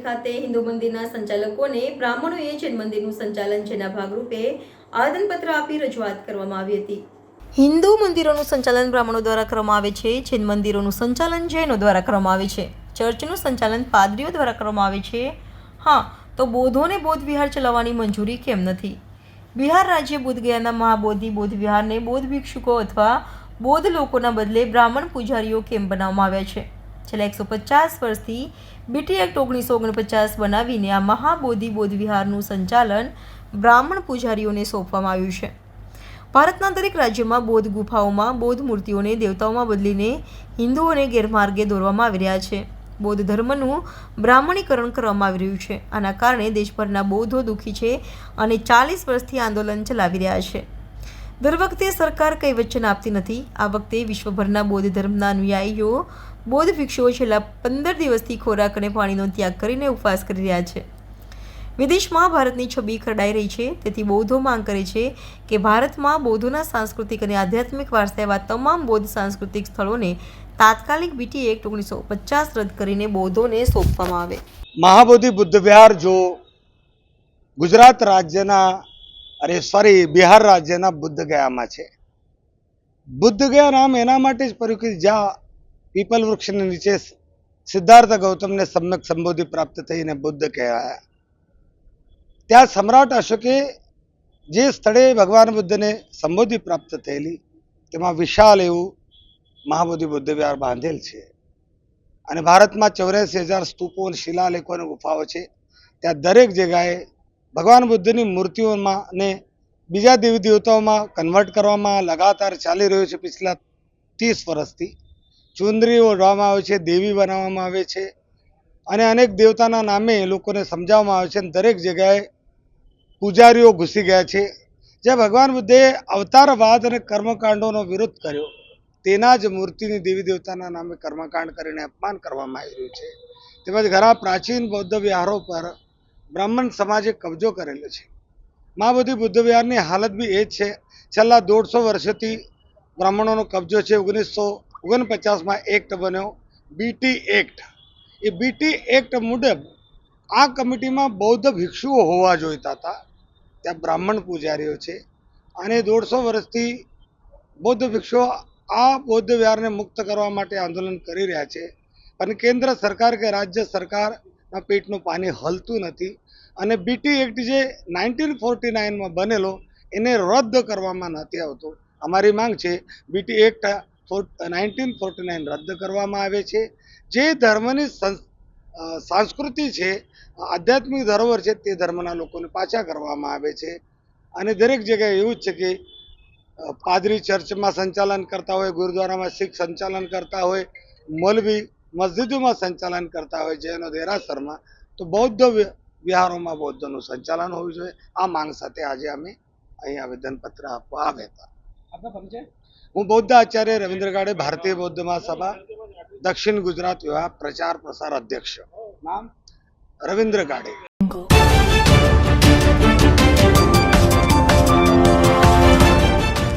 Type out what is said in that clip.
ખાતે હિન્દુ મંદિરના સંચાલકોને બ્રાહ્મણોએ જૈન મંદિરનું સંચાલન જેના ભાગરૂપે આવેદનપત્ર આપી રજૂઆત કરવામાં આવી હતી. હિન્દુ મંદિરોનું સંચાલન બ્રાહ્મણો દ્વારા કરવામાં આવે છે, જૈન મંદિરોનું સંચાલન જૈનો દ્વારા કરવામાં આવે છે, ચર્ચનું સંચાલન પાદરીઓ દ્વારા કરવામાં આવે છે. હા, તો બોધોને બૌદ્ધ વિહાર ચલાવવાની મંજૂરી કેમ નથી? બિહાર રાજ્ય બોધગયાના મહાબોધિ બોધ વિહારને બૌદ્ધ ભિક્ષુકો અથવા બૌદ્ધ લોકોના બદલે બ્રાહ્મણ પૂજારીઓ કેમ બનાવવામાં આવ્યા છે? છેલ્લા એકસો પચાસ વર્ષથી બીટી એક્ટ ઓગણીસો ઓગણપચાસ બનાવીને આ મહાબોધિ બોધ સંચાલન બ્રાહ્મણ પૂજારીઓને સોંપવામાં આવ્યું છે. ભારતના દરેક રાજ્યમાં બૌદ્ધ ગુફાઓમાં બૌદ્ધ મૂર્તિઓને દેવતાઓમાં બદલીને હિન્દુઓને ગેરમાર્ગે દોરવામાં આવી રહ્યા છે. બૌદ્ધ ધર્મનું બ્રાહ્મણીકરણ કરવામાં આવી રહ્યું છે. આના કારણે દેશભરના બૌદ્ધો દુઃખી છે અને ચાલીસ વર્ષથી આંદોલન ચલાવી રહ્યા છે. દર વખતે સરકાર કંઈ વચન આપતી નથી. આ વખતે વિશ્વભરના બૌદ્ધ ધર્મના અનુયાયીઓ બૌદ્ધ ભિક્ષુઓ છેલ્લા પંદર દિવસથી ખોરાક અને પાણીનો ત્યાગ કરીને ઉપવાસ કરી રહ્યા છે. વિદેશમાં ભારતની છબી ખરડાઈ રહી છે. તેથી બૌદ્ધો માંગ કરે છે કે ભારતમાં બૌદ્ધોના સાંસ્કૃતિક અને આધ્યાત્મિક વારસા એવા તમામ બૌદ્ધ સાંસ્કૃતિક સ્થળોને તાત્કાલિક બીટી એક્ટ ઓગણીસો પચાસ રદ કરીને બૌદ્ધોને સોંપવામાં આવે. મહાબોધિ બુદ્ધ વિહાર જો ગુજરાત રાજ્યના અરે સોરી બિહાર રાજ્યના બુદ્ધ ગયામાં છે. બુદ્ધ ગયા નામ એના માટે જ પડ્યું કે જ્યાં પીપલ વૃક્ષની નીચે સિદ્ધાર્થ ગૌતમને સમ્યક સંબોધિ પ્રાપ્ત થઈને બુદ્ધ કહેવાયા. ત્યાં સમ્રાટ અશોકે જે સ્થળે ભગવાન બુદ્ધને સંબોધિ પ્રાપ્ત થયેલી, તેમાં વિશાલ એવું મહાબોધિ બુદ્ધ વિહાર બાંધેલ છે. અને ભારતમાં ચોર્યાસી હજાર સ્તૂપો શિલાલેખો અને ગુફાઓ છે. ત્યાં દરેક જગ્યાએ ભગવાન બુદ્ધની મૂર્તિઓમાં ને બીજા દેવી દેવતાઓમાં કન્વર્ટ કરવામાં લગાતાર ચાલી રહ્યો છે પિછલા ત્રીસ વર્ષથી. ચુંદરી ઓઢવામાં આવે છે, દેવી બનાવવામાં આવે છે અને અનેક દેવતાના નામે લોકોને સમજાવવામાં આવે છે અને દરેક જગ્યાએ પૂજારીઓ ઘૂસી ગયા છે. જ્યાં ભગવાન બુદ્ધે અવતારવાદ અને કર્મકાંડોનો વિરોધ કર્યો, તેના જ મૂર્તિની દેવી દેવતાના નામે કર્મકાંડ કરીને અપમાન કરવામાં આવી રહ્યું છે. તેમજ ઘણા પ્રાચીન બૌદ્ધ વિહારો પર બ્રાહ્મણ સમાજે કબજો કરેલો છે. મહાબોધિ બુદ્ધ વિહારની હાલત બી એ જ છે. છેલ્લા દોઢસો વર્ષથી બ્રાહ્મણોનો કબજો છે. ઓગણીસો ઓગણપચાસમાં એક્ટ બન્યો. બીટી એક્ટ એ બીટી એક્ટ મુજબ આ કમિટીમાં બૌદ્ધ ભિક્ષુઓ હોવા જોઈતા હતા. ત્યાં બ્રાહ્મણ પૂજારીઓ છે. અને દોઢસો વર્ષથી બૌદ્ધ ભિક્ષુઓ આ બૌદ્ધ વિહારને મુક્ત કરવા માટે આંદોલન કરી રહ્યા છે. અને કેન્દ્ર સરકાર કે રાજ્ય સરકારના પેટનું પાણી હલતું નથી. અને બીટી એક્ટ જે નાઇન્ટીન ફોર્ટી નાઇનમાં બનેલો, એને રદ કરવામાં નથી આવતો. અમારી માંગ છે BT act nineteen forty nine રદ કરવામાં આવે છે. જે ધર્મની સંસ્કૃતિ છે, આધ્યાત્મિક ધરોહર છે, તે ધર્મના લોકોને પાછા કરવામાં આવે છે. અને દરેક જગ્યાએ એવું જ છે કે પાદરી ચર્ચમાં સંચાલન કરતા હોય, ગુરુદ્વારામાં શીખ સંચાલન કરતા હોય, મૌલવી મસ્જિદોમાં સંચાલન કરતા હોય જૈનો દેરાસરમાં તો બૌદ્ધ વિહારોમાં બૌદ્ધનું સંચાલન હોવું જોઈએ. આ માંગ સાથે આજે અમે અહીં આવેદનપત્ર આપવા આવ્યા હતા. હું બૌદ્ધ આચાર્ય રવિન્દ્ર ગાડે ભારતીય બૌદ્ધ મહાસભા દક્ષિણ ગુજરાત વિભાગ પ્રચાર પ્રસાર અધ્યક્ષ. નામ? રવિન્દ્ર ગાડે